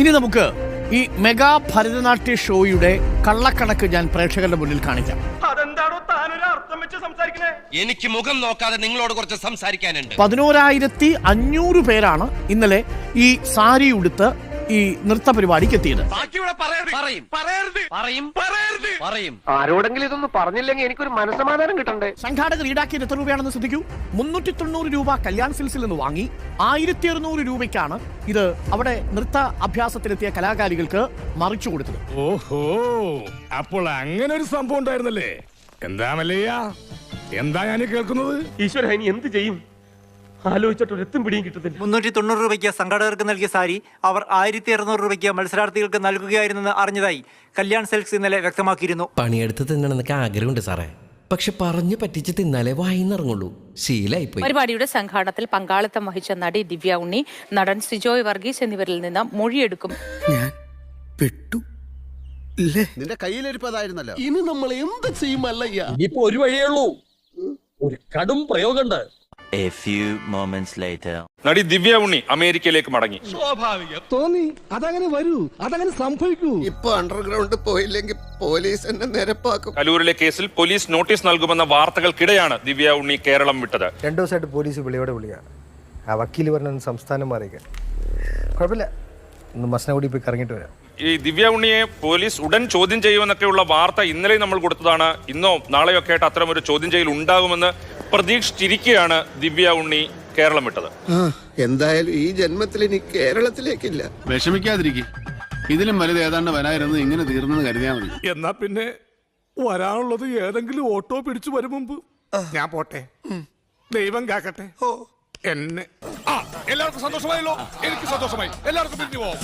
ഇനി നമുക്ക് ഈ മെഗാ ഭരതനാട്യ ഷോയുടെ കള്ളക്കണക്ക് ഞാൻ പ്രേക്ഷകരുടെ മുന്നിൽ കാണിക്കാം. അതെന്താണോ താനൊരു അർത്ഥം വെച്ച് സംസാരിക്കണേ എനിക്ക് മുഖം നോക്കാതെ നിങ്ങളോട് കുറച്ച് സംസാരിക്കാനുണ്ട്. പതിനോരായിരത്തി അഞ്ഞൂറ് പേരാണ് ഇന്നലെ ഈ സാരി ഉടുത്ത് ഈ നൃത്ത പരിപാടിക്ക് എത്തിയത്. ബാക്കിയുടെ പറയും. പറയരുത്. പറയും. പറയും. ആരോടെങ്കിലും ഇതൊന്നും പറഞ്ഞില്ലെങ്കിൽ എനിക്കൊരു മനസ്സമാധാനം കിട്ടണ്ടേ? സംഘാടകർ ഈടാക്കിയത് എത്ര രൂപയാണെന്ന് ശ്രദ്ധിക്കൂ. മുന്നൂറ്റി തൊണ്ണൂറ് രൂപ കല്യാൺ സിൽസിൽ നിന്ന് വാങ്ങി ആയിരത്തി അറുന്നൂറ് രൂപയ്ക്കാണ് ഇത് അവിടെ നൃത്ത അഭ്യാസത്തിലെത്തിയ കലാകാരികൾക്ക് മറിച്ചു കൊടുത്തത്. ഓഹോ അപ്പോൾ അങ്ങനെ ഒരു സംഭവം ഉണ്ടായിരുന്നല്ലേ? എന്താ മല്ലയ്യ? എന്താ ഞാൻ കേൾക്കുന്നത്? ഈശ്വര ഇനി എന്ത് ചെയ്യും? ആലോചിച്ചിട്ട് ഒരു എത്തും പിടിയും കിട്ടത്തില്ല. മുന്നൂറ്റി തൊണ്ണൂറ് രൂപയ്ക്ക് സംഘാടകർക്ക് നൽകിയ സാരി അവർ ആയിരത്തി അറുന്നൂറ് രൂപയ്ക്ക് മത്സരാർത്ഥികൾക്ക് നൽകുകയായിരുന്നെന്ന് അറിഞ്ഞതായി കല്യാൺ സെൽസ് ഇന്നലെ വ്യക്തമാക്കിയിരുന്നു. പണിയെടുത്ത് തിന്നണമെന്നൊക്കെ ആഗ്രഹമുണ്ട് സാറേ. പക്ഷെ പറഞ്ഞു പറ്റിച്ച് തിന്നാലേ വായിന്നിറങ്ങുള്ളൂ. ശീലായിപ്പോയി. പരിപാടിയുടെ സംഘാടനത്തിൽ പങ്കാളിത്തം വഹിച്ച നടി ദിവ്യ ഉണ്ണി നടൻ സിജോയ് വർഗീസ് എന്നിവരിൽ നിന്ന് മൊഴിയെടുക്കും. ഞാൻ പെട്ടു. ഇല്ലേ നിന്റെ കയ്യിലിരിപ്പതായിരുന്നല്ലോ ഇനി നമ്മൾ എന്ത് ചെയ്യും അല്ലയ്യ? ഇനിയിപ്പോ ഒരു വഴിയേ ഉള്ളൂ. ഒരു കടും പ്രയോഗമുണ്ട് A few moments later. നടി ദിവ്യ ഉണ്ണി അമേരിക്കയിലേക്ക് മടങ്ങി. തോന്നി. അതങ്ങനെ വരൂ. അതങ്ങനെ സംഭവിക്കൂ. ഇപ്പൊ അണ്ടർഗ്രൗണ്ട് പോയില്ലെങ്കിൽ പോലീസ് എന്നെ നിരപ്പാക്കും. കലൂരിലെ കേസിൽ പോലീസ് നോട്ടീസ് നൽകുമെന്ന വാർത്തകൾക്കിടെയാണ് ദിവ്യ ഉണ്ണി കേരളം വിട്ടത്. രണ്ടു ദിവസമായിട്ട് പോലീസ് വിളിയോടെ വിളിയാണ്. ആ വക്കീൽ പറഞ്ഞ സംസ്ഥാനം മാറിയേക്കാൻ കുഴപ്പമില്ല. ഒന്ന് മസനഗുടി പോയി കറങ്ങിയിട്ട് വരാം. ഈ ദിവ്യ ഉണ്ണിയെ പോലീസ് ഉടൻ ചോദ്യം ചെയ്യുമെന്നൊക്കെയുള്ള വാർത്ത ഇന്നലെ നമ്മൾ കൊടുത്തതാണ്. ഇന്നോ നാളെയൊക്കെ ആയിട്ട് അത്തരം ഒരു ചോദ്യം ചെയ്യൽ ഉണ്ടാകുമെന്ന് പ്രതീക്ഷിച്ചിരിക്കെയാണ് ദിവ്യ ഉണ്ണി കേരളം വിട്ടത്. എന്തായാലും ഈ ജന്മത്തിൽ ഇനി കേരളത്തിലേക്കില്ല. വിഷമിക്കാതിരിക്കും. ഇതിലും വലുത് ഏതാണ്ട് വരായിരുന്നു ഇങ്ങനെ തീർന്നെന്ന് കരുതിയാൽ മതി. എന്നാ പിന്നെ വരാനുള്ളത് ഏതെങ്കിലും ഓട്ടോ പിടിച്ചു വരും മുമ്പ്. ഞാൻ പോട്ടെ. ദൈവം കാക്കട്ടെ. എന്നെ ആ എല്ലാവർക്കും സന്തോഷമായല്ലോ. എനിക്ക് സന്തോഷമായി. എല്ലാവർക്കും പിരിഞ്ഞു പോവാം.